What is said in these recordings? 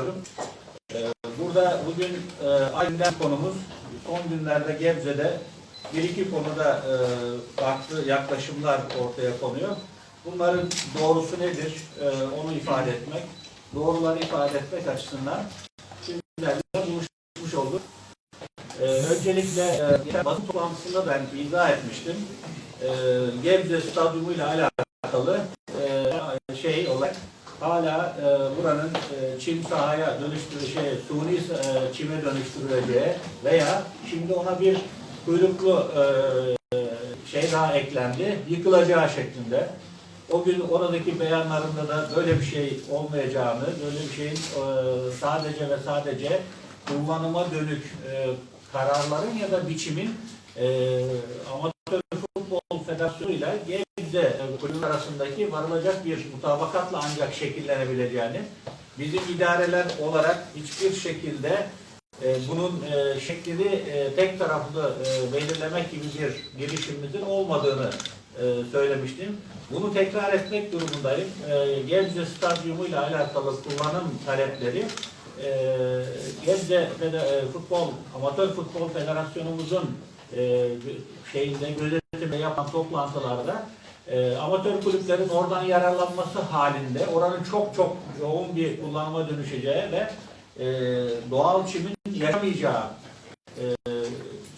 sunuyorum. Ee, Burada bugün e, aynen konumuz son günlerde Gebze'de bir iki konuda e, farklı yaklaşımlar ortaya konuyor. Bunların doğrusu nedir? E, onu ifade etmek, doğruları ifade etmek açısından şimdilerle buluşmuş olduk. Öncelikle basın toplantısında ben izah etmiştim. Gebze Stadyumu ile alakalı hala e, buranın e, çim sahaya dönüştürü şey suni e, çime dönüştürüleceği veya şimdi ona bir kuyruklu e, şey daha eklendi, yıkılacağı şeklinde. O gün oradaki beyanlarında da böyle bir şey olmayacağını, böyle bir şeyin e, sadece ve sadece kullanıma dönük e, kararların ya da biçimin e, amatör futbol federasyonu Gebze e, kulübü arasındaki varılacak bir mutabakatla ancak şekillenebileceğini, bizim idareler olarak hiçbir şekilde e, bunun e, şeklini e, tek taraflı e, belirlemek gibi bir girişimimizin olmadığını e, söylemiştim. Bunu tekrar etmek durumundayım. E, Gebze Stadyumu ile alakalı kullanım talepleri e, Gebze Fede- e, Futbol Amatör Futbol Federasyonumuzun e, şeyinde gözetimde yapan toplantılarda e, amatör kulüplerin oradan yararlanması halinde oranın çok çok yoğun bir kullanıma dönüşeceği ve e, doğal çimin yaşamayacağı e,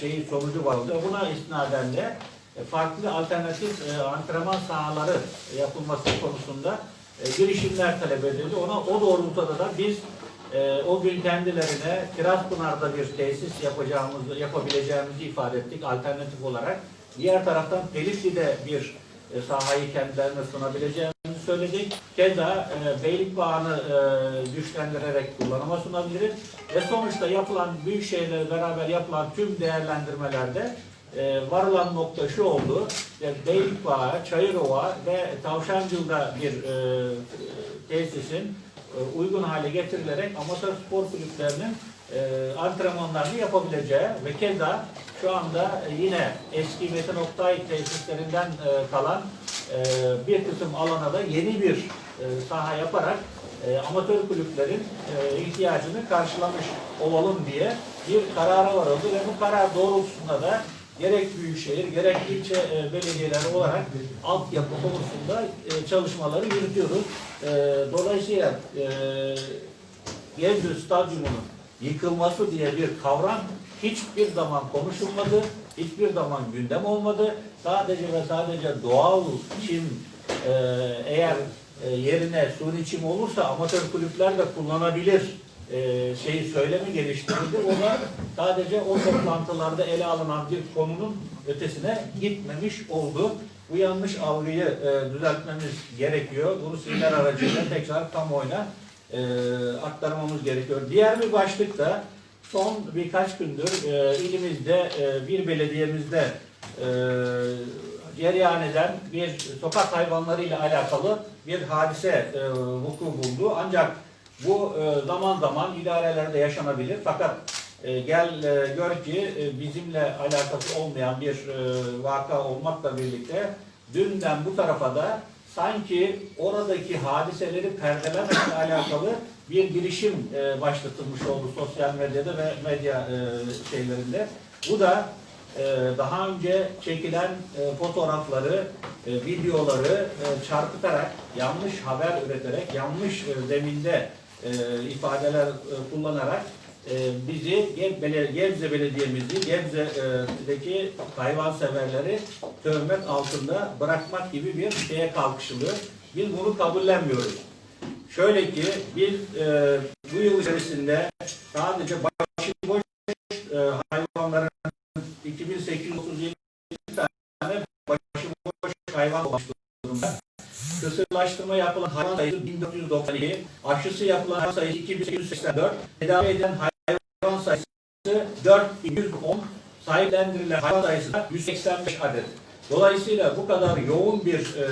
şeyin sonucu vardı. Buna istinaden de e, farklı alternatif e, antrenman sahaları yapılması konusunda e, girişimler talep edildi. Ona o doğrultuda da biz e, o gün kendilerine Kirazpınar'da bir tesis yapacağımızı, yapabileceğimizi ifade ettik alternatif olarak. Diğer taraftan Pelitli'de bir e, sahayı kendilerine sunabileceğimizi söyledik. Keza e, Beylikbağı'nı e, güçlendirerek kullanıma sunabiliriz. Ve sonuçta yapılan büyük şeylerle beraber yapılan tüm değerlendirmelerde e, varılan nokta şu oldu. E, Beylikbağı, Çayırova ve Tavşancıl'da bir e, tesisin e, uygun hale getirilerek amatör spor kulüplerinin e, antrenmanlarını yapabileceği ve keza şu anda yine eski Metin Oktay tesislerinden e, kalan e, bir kısım alana da yeni bir e, saha yaparak e, amatör kulüplerin e, ihtiyacını karşılamış olalım diye bir karara varıldı ve bu karar doğrultusunda da gerek büyükşehir gerek ilçe e, belediyeleri olarak altyapı konusunda e, çalışmaları yürütüyoruz. E, dolayısıyla e, Gebze Stadyumu'nun yıkılması diye bir kavram hiçbir zaman konuşulmadı, hiçbir zaman gündem olmadı. Sadece ve sadece doğal çim e, eğer e, yerine suni çim olursa amatör kulüpler de kullanabilir e, şeyi söylemi geliştirildi. O da sadece o toplantılarda ele alınan bir konunun ötesine gitmemiş oldu. Bu yanlış algıyı e, düzeltmemiz gerekiyor. Bunu sizler aracıyla tekrar kamuoyuna e, aktarmamız gerekiyor. Diğer bir başlık da son birkaç gündür e, ilimizde e, bir belediyemizde e, cereyan eden bir sokak hayvanları ile alakalı bir hadise e, vuku buldu. Ancak bu e, zaman zaman idarelerde yaşanabilir. Fakat e, gel e, gör ki e, bizimle alakası olmayan bir e, vaka olmakla birlikte dünden bu tarafa da sanki oradaki hadiseleri perdelemekle alakalı bir girişim e, başlatılmış oldu sosyal medyada ve medya e, şeylerinde. Bu da e, daha önce çekilen e, fotoğrafları, e, videoları e, çarpıtarak, yanlış haber üreterek, yanlış e, zeminde e, ifadeler e, kullanarak bizi Ge- Bele- Gebze Belediye'mizi Gebze'deki hayvanseverleri töhmet altında bırakmak gibi bir şeye kalkışılıyor. Biz bunu kabullenmiyoruz. Şöyle ki biz e, bu yıl içerisinde sadece başıboş e, hayvanların 2837 tane başıboş hayvan olmuş durumda. Kısırlaştırma yapılan hayvan sayısı 1492, aşısı yapılan hayvan sayısı 2884, tedavi edilen hayvan 4110, sahiplendirilen hayvan sayısı da 185 adet. Dolayısıyla bu kadar yoğun bir e,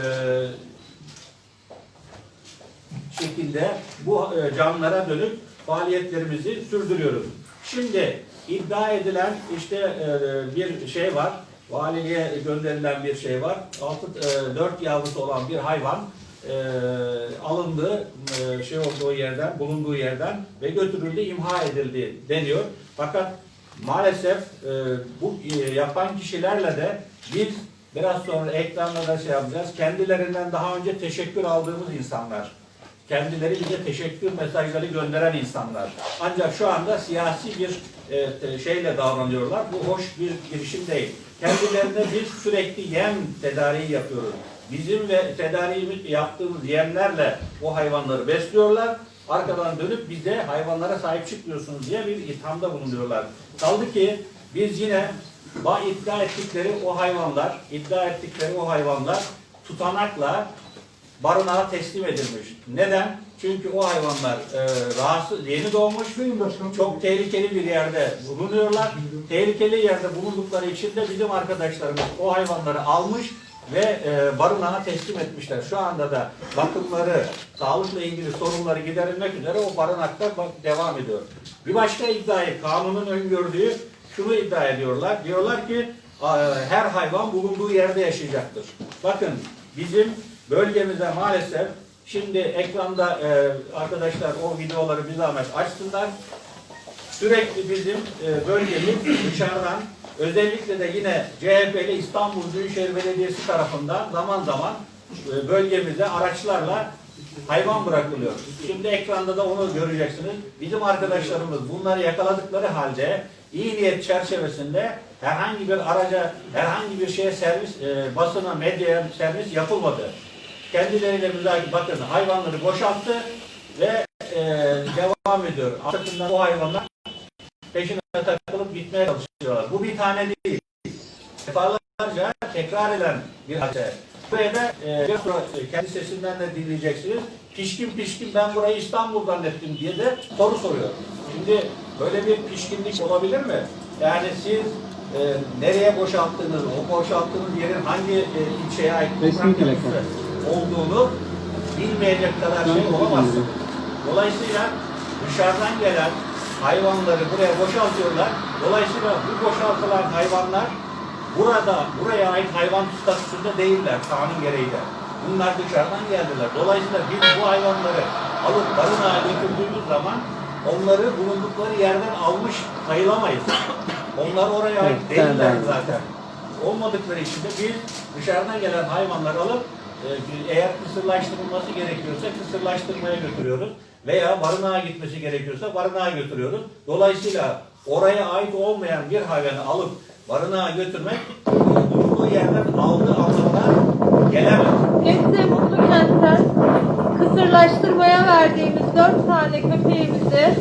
şekilde bu e, canlılara dönük faaliyetlerimizi sürdürüyoruz. Şimdi iddia edilen işte e, bir şey var. Valiliğe gönderilen bir şey var. 6 4 yavrusu olan bir hayvan e, alındı, e, şey olduğu yerden, bulunduğu yerden ve götürüldü, imha edildi deniyor. Fakat maalesef e, bu e, yapan kişilerle de biz biraz sonra ekranda da şey yapacağız. Kendilerinden daha önce teşekkür aldığımız insanlar. Kendileri bize teşekkür mesajları gönderen insanlar. Ancak şu anda siyasi bir e, te- şeyle davranıyorlar. Bu hoş bir girişim değil. Kendilerine biz sürekli yem tedariği yapıyoruz. Bizim ve tedariğimiz yaptığımız yemlerle o hayvanları besliyorlar. Arkadan dönüp bize hayvanlara sahip çıkmıyorsunuz diye bir ithamda bulunuyorlar. Kaldı ki biz yine iddia ettikleri o hayvanlar, iddia ettikleri o hayvanlar tutanakla barınağa teslim edilmiş. Neden? Çünkü o hayvanlar e, rahatsız, yeni doğmuş, çok tehlikeli bir yerde bulunuyorlar. Tehlikeli yerde bulundukları için de bizim arkadaşlarımız o hayvanları almış ve e, barınağa teslim etmişler. Şu anda da bakımları, sağlıkla ilgili sorunları giderilmek üzere o barınakta devam ediyor. Bir başka iddiayı, kanunun öngördüğü şunu iddia ediyorlar. Diyorlar ki her hayvan bulunduğu yerde yaşayacaktır. Bakın bizim bölgemize maalesef şimdi ekranda e, arkadaşlar o videoları bir zahmet açsınlar. Sürekli bizim e, bölgemiz dışarıdan özellikle de yine CHP'li İstanbul Büyükşehir Belediyesi tarafından zaman zaman e, bölgemize araçlarla hayvan bırakılıyor. Şimdi ekranda da onu göreceksiniz. Bizim arkadaşlarımız bunları yakaladıkları halde iyi niyet çerçevesinde herhangi bir araca, herhangi bir şeye servis, e, basına, medyaya servis yapılmadı. Kendileriyle müzakere, bakın hayvanları boşalttı ve e, devam ediyor. Arkasından o hayvanlar peşine takılıp gitmeye çalışıyorlar. Bu bir tane değil. Defalarca tekrar eden bir hadise. Buraya da e, sonra e, kendi sesinden de dinleyeceksiniz. Pişkin pişkin ben burayı İstanbul zannettim diye de soru soruyor. Şimdi böyle bir pişkinlik olabilir mi? Yani siz e, nereye boşalttığınız, o boşalttığınız yerin hangi e, ilçeye ait toprak Kesinlikle. yapısı olduğunu bilmeyecek kadar şey olamazsınız. Dolayısıyla dışarıdan gelen hayvanları buraya boşaltıyorlar. Dolayısıyla bu boşaltılan hayvanlar burada buraya ait hayvan statüsünde değiller kanun gereği de. Bunlar dışarıdan geldiler. Dolayısıyla biz bu hayvanları alıp barınağa götürdüğümüz zaman onları bulundukları yerden almış sayılamayız. Onlar oraya ait Evet, değiller evet. zaten. Olmadıkları için de biz dışarıdan gelen hayvanları alıp e, eğer kısırlaştırılması gerekiyorsa kısırlaştırmaya götürüyoruz. Veya barınağa gitmesi gerekiyorsa barınağa götürüyoruz. Dolayısıyla oraya ait olmayan bir hayvanı alıp barınağa götürmek bulunduğu yerden aldığı anlamına gelemez. Gebze Mutlu Kent'ten kısırlaştırmaya verdiğimiz dört tane köpeğimizi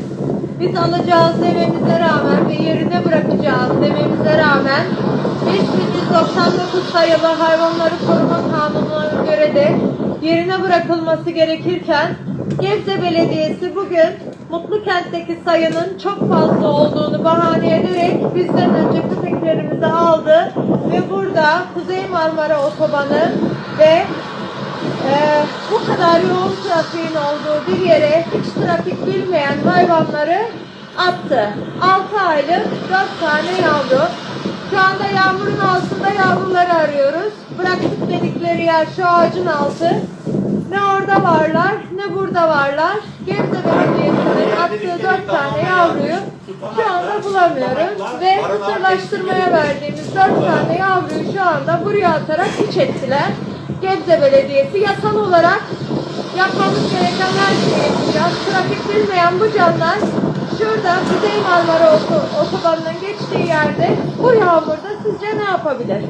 biz alacağız dememize rağmen ve yerine bırakacağız dememize rağmen 5199 sayılı hayvanları koruma kanununa göre de yerine bırakılması gerekirken Gebze Belediyesi bugün Mutlu Kent'teki sayının çok fazla olduğunu bahane ederek bizden önce köpeklerimizi aldı ve burada Kuzey Marmara Otobanı ve ee, bu kadar yoğun trafiğin olduğu bir yere hiç trafik bilmeyen hayvanları attı. 6 aylık 4 tane yavru. Şu anda yağmurun altında yavruları arıyoruz. Bıraktık dedikleri yer şu ağacın altı. Ne orada varlar ne burada varlar. Gebze Belediyesi'nin attığı 4 tane yavruyu şu anda bulamıyoruz. Ve kısırlaştırmaya verdiğimiz 4 tane yavruyu şu anda buraya atarak hiç ettiler. Gebze Belediyesi yasal olarak yapmamız gereken her şeyi yapacağız. Trafik bilmeyen bu canlar şurada Kuzey Marmara Oto- Otobanı'nın geçtiği yerde bu yağmurda sizce ne yapabilir?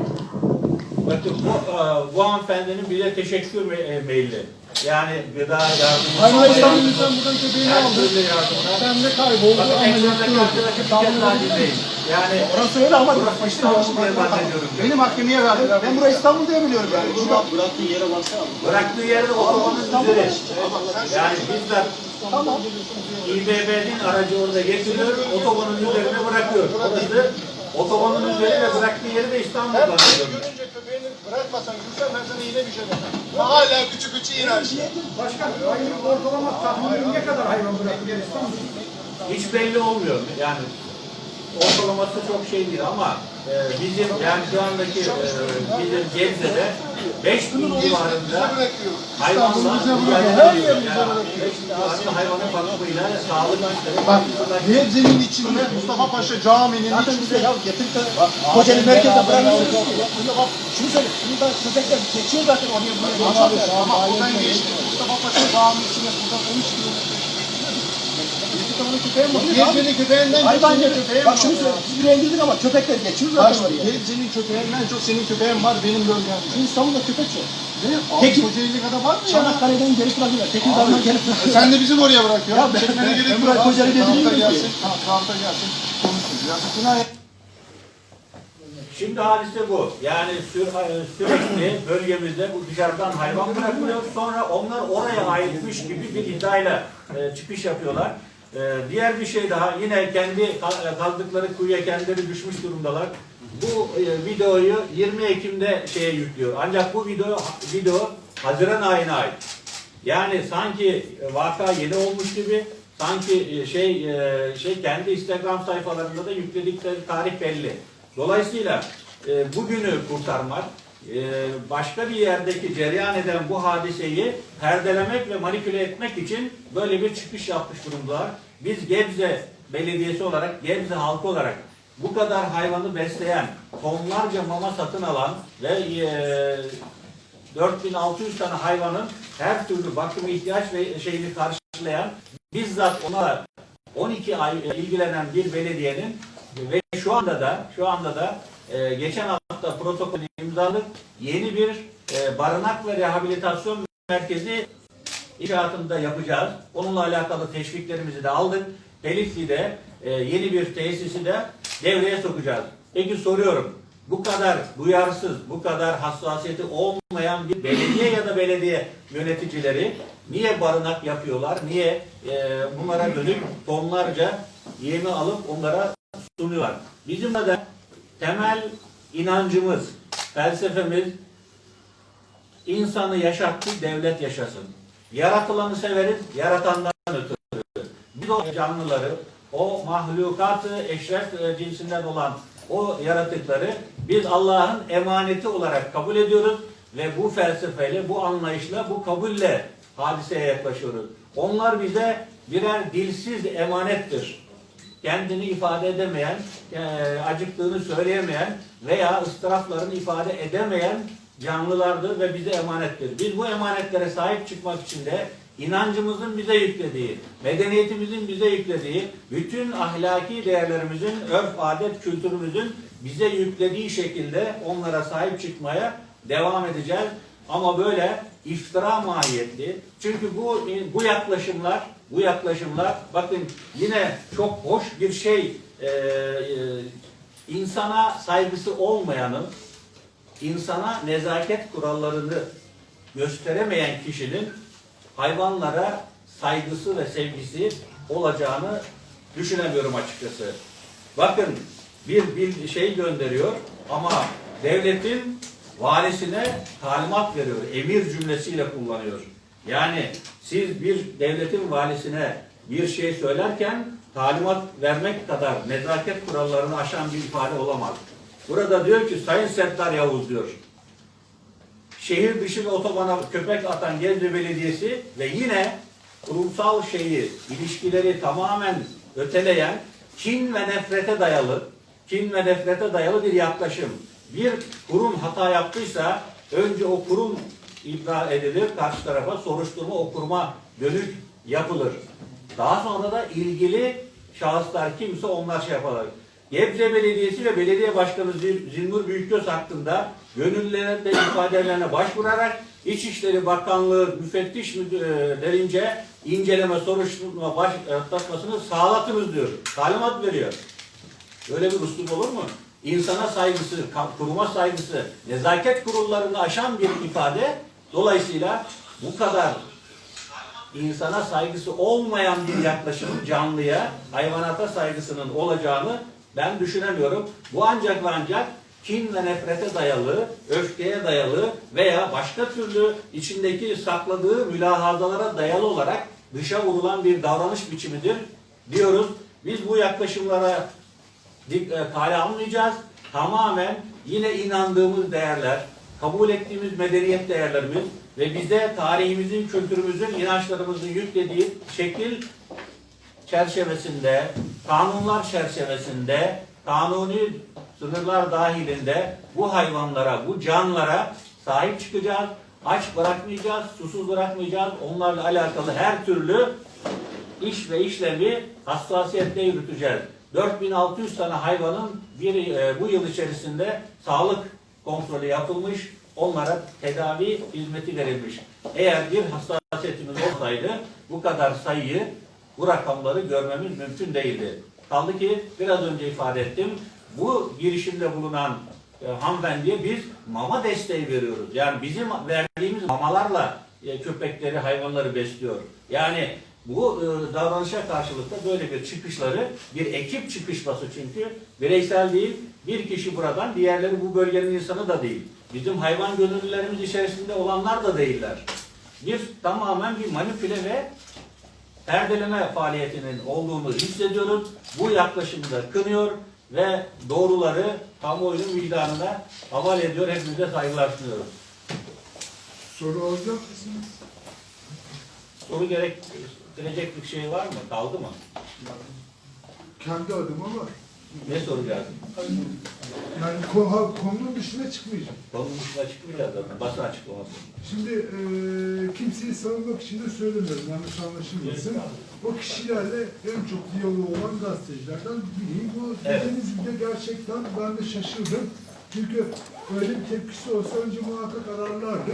Bakın bu, e, bu hanımefendinin bize teşekkür me- e, maili. Yani gıda yardımı. Hayvan İstanbul'dan buradan köpeğini Her aldı. türlü yardımına. Sen de kayboldu. Bakın ekranda karşıdaki bir kez daha dinleyin. Yani Orası öyle ama Burası İstanbul diye zannediyorum. Beni mahkemeye verdiler. Ben burayı İstanbul diye biliyorum yani. Burada Bıraktığı yere baksana. bıraktığı yerde otobanın üzeri. Yani bizzat tamam. İBB'nin aracı orada getiriyor, otobanın üzerine bırakıyor. Orası otobanın üzeri ve bıraktığı yeri de İstanbul zannediyorum. Bırakmasan gülsen ben sana yine bir şey demem. Hala küçük küçük iner şey. Başkan, aylık ortalama tahmini ne kadar hayvan İstanbul'da? Hiç belli olmuyor. Yani ortalaması çok şey değil ama e, bizim yani şu andaki e, bizim Gebze'de 5 bin civarında hayvanlar bize bırakıyor. mücadele Her ediyor. yer bize Yani bırakıyor. 5 bin civarında hayvanın bakımıyla sağlık işleri. Bak Gebze'nin içinde Mustafa Paşa Camii'nin Zaten içinde bize ya getirip de Kocaeli merkezde bırakıyorsunuz ki. Şimdi bak şunu söyle. Şimdi da köpekler geçiyor zaten oraya buraya. Ama oradan geçti. Mustafa Paşa Camii'sine buradan 13 kilometre. Köpeğinden çok Hayvan senin yeri. köpeğin Bak şunu söyle. Biz buraya indirdik ama köpekler geçiyor zaten oraya. Gebze'nin köpeğinden çok senin köpeğin var benim bölgemde. İstanbul'da köpek yok. Ne? Abi Peki. Kocaeli kadar var mı ya? Çanakkale'den gelip bırakıyorlar. Tekirdağ'dan gelip E bırakıyorlar. sen de bizim oraya bırakıyorsun. Ya ben- Çekmene ben- gerek yok. buraya abi. Kocaeli Trabzon'a dediğim gibi. gelsin. Trabzon'a gelsin. Konuşsun. Yazık. Şimdi hadise bu. Yani sü- sürekli bölgemizde bu dışarıdan hayvan bırakılıyor. Sonra onlar oraya aitmiş gibi bir iddiayla e, çıkış yapıyorlar. E, diğer bir şey daha yine kendi ka- kazdıkları kuyuya kendileri düşmüş durumdalar. Bu e, videoyu 20 Ekim'de şeye yüklüyor. Ancak bu video video Haziran ayına ait. Yani sanki vaka yeni olmuş gibi sanki e, şey e, şey kendi Instagram sayfalarında da yükledikleri tarih belli. Dolayısıyla e, bugünü kurtarmak, e, başka bir yerdeki cereyan eden bu hadiseyi perdelemek ve manipüle etmek için böyle bir çıkış yapmış durumdalar. Biz Gebze Belediyesi olarak, Gebze halkı olarak bu kadar hayvanı besleyen, tonlarca mama satın alan ve e, 4600 tane hayvanın her türlü bakım ihtiyaç ve şeyini karşılayan bizzat ona 12 ay ilgilenen bir belediyenin ve şu anda da şu anda da e, geçen hafta protokolü imzaladık. Yeni bir e, barınak ve rehabilitasyon merkezi inşaatında yapacağız. Onunla alakalı teşviklerimizi de aldık. Pelitli'de e, yeni bir tesisi de devreye sokacağız. Peki soruyorum. Bu kadar duyarsız, bu kadar hassasiyeti olmayan bir belediye ya da belediye yöneticileri niye barınak yapıyorlar? Niye e, bunlara dönük tonlarca yemi alıp onlara sunuyorlar? Bizim de temel inancımız, felsefemiz insanı yaşattı, devlet yaşasın. Yaratılanı severiz, yaratandan ötürü. Biz o canlıları, o mahlukatı eşref e, cinsinden olan o yaratıkları biz Allah'ın emaneti olarak kabul ediyoruz ve bu felsefeyle, bu anlayışla, bu kabulle hadiseye yaklaşıyoruz. Onlar bize birer dilsiz emanettir kendini ifade edemeyen, e, acıktığını söyleyemeyen veya ıstıraflarını ifade edemeyen canlılardır ve bize emanettir. Biz bu emanetlere sahip çıkmak için de inancımızın bize yüklediği, medeniyetimizin bize yüklediği, bütün ahlaki değerlerimizin, örf, adet, kültürümüzün bize yüklediği şekilde onlara sahip çıkmaya devam edeceğiz. Ama böyle iftira mahiyetli. Çünkü bu bu yaklaşımlar, bu yaklaşımlar bakın yine çok hoş bir şey e, e, insana saygısı olmayanın insana nezaket kurallarını gösteremeyen kişinin hayvanlara saygısı ve sevgisi olacağını düşünemiyorum açıkçası. Bakın bir, bir şey gönderiyor ama devletin valisine talimat veriyor. Emir cümlesiyle kullanıyor. Yani siz bir devletin valisine bir şey söylerken talimat vermek kadar nezaket kurallarını aşan bir ifade olamaz. Burada diyor ki Sayın Settar Yavuz diyor. Şehir dışı otobana köpek atan Gebze Belediyesi ve yine kurumsal şeyi, ilişkileri tamamen öteleyen kin ve nefrete dayalı, kin ve nefrete dayalı bir yaklaşım. Bir kurum hata yaptıysa önce o kurum ibra edilir, karşı tarafa soruşturma o kuruma dönük yapılır. Daha sonra da ilgili şahıslar kimse onlar şey yaparlar. Gebze Belediyesi ve Belediye Başkanı Zil- Zilnur Büyükgöz hakkında gönüllülerin de ifadelerine başvurarak İçişleri Bakanlığı müfettiş müdürlerince inceleme soruşturma başlatmasını sağlatınız diyor. Talimat veriyor. Böyle bir üslup olur mu? İnsana saygısı, kuruma saygısı, nezaket kurullarını aşan bir ifade. Dolayısıyla bu kadar insana saygısı olmayan bir yaklaşımın canlıya, hayvanata saygısının olacağını ben düşünemiyorum. Bu ancak ve ancak kin ve nefrete dayalı, öfkeye dayalı veya başka türlü içindeki sakladığı mülahazalara dayalı olarak dışa vurulan bir davranış biçimidir diyoruz. Biz bu yaklaşımlara e, kale almayacağız. tamamen yine inandığımız değerler, kabul ettiğimiz medeniyet değerlerimiz ve bize tarihimizin, kültürümüzün, inançlarımızın yüklediği şekil çerçevesinde, kanunlar çerçevesinde, kanuni sınırlar dahilinde bu hayvanlara, bu canlara sahip çıkacağız. Aç bırakmayacağız, susuz bırakmayacağız. Onlarla alakalı her türlü iş ve işlemi hassasiyetle yürüteceğiz. 4600 tane hayvanın bir, e, bu yıl içerisinde sağlık kontrolü yapılmış, onlara tedavi hizmeti verilmiş. Eğer bir hassasiyetimiz olsaydı bu kadar sayıyı, bu rakamları görmemiz mümkün değildi. Kaldı ki biraz önce ifade ettim, bu girişimde bulunan e, hanımefendiye biz mama desteği veriyoruz. Yani bizim verdiğimiz mamalarla e, köpekleri, hayvanları besliyor. Yani bu e, davranışa karşılık da böyle bir çıkışları bir ekip çıkışması çünkü bireysel değil bir kişi buradan diğerleri bu bölgenin insanı da değil. Bizim hayvan gönüllülerimiz içerisinde olanlar da değiller. Bir tamamen bir manipüle ve perdeleme faaliyetinin olduğunu hissediyoruz. Bu yaklaşımı da kınıyor ve doğruları kamuoyunun vicdanına havale ediyor. Hepinize saygılar sunuyoruz. Soru alacak mısınız? Soru gerek, gelecek bir şey var mı? Kaldı mı? Kendi adıma var. Ne soracağız? Yani ko- ha- konunun dışına çıkmayacağım. Konunun dışına çıkmayacağız zaten. Basın açıklaması. Şimdi eee kimseyi savunmak için de söylemiyorum. Yanlış anlaşılmasın. O kişilerle en çok diyaloğu olan gazetecilerden biriyim. Bu Evet. dediğiniz gibi de gerçekten ben de şaşırdım. Çünkü öyle bir tepkisi olsa önce muhakkak ararlardı.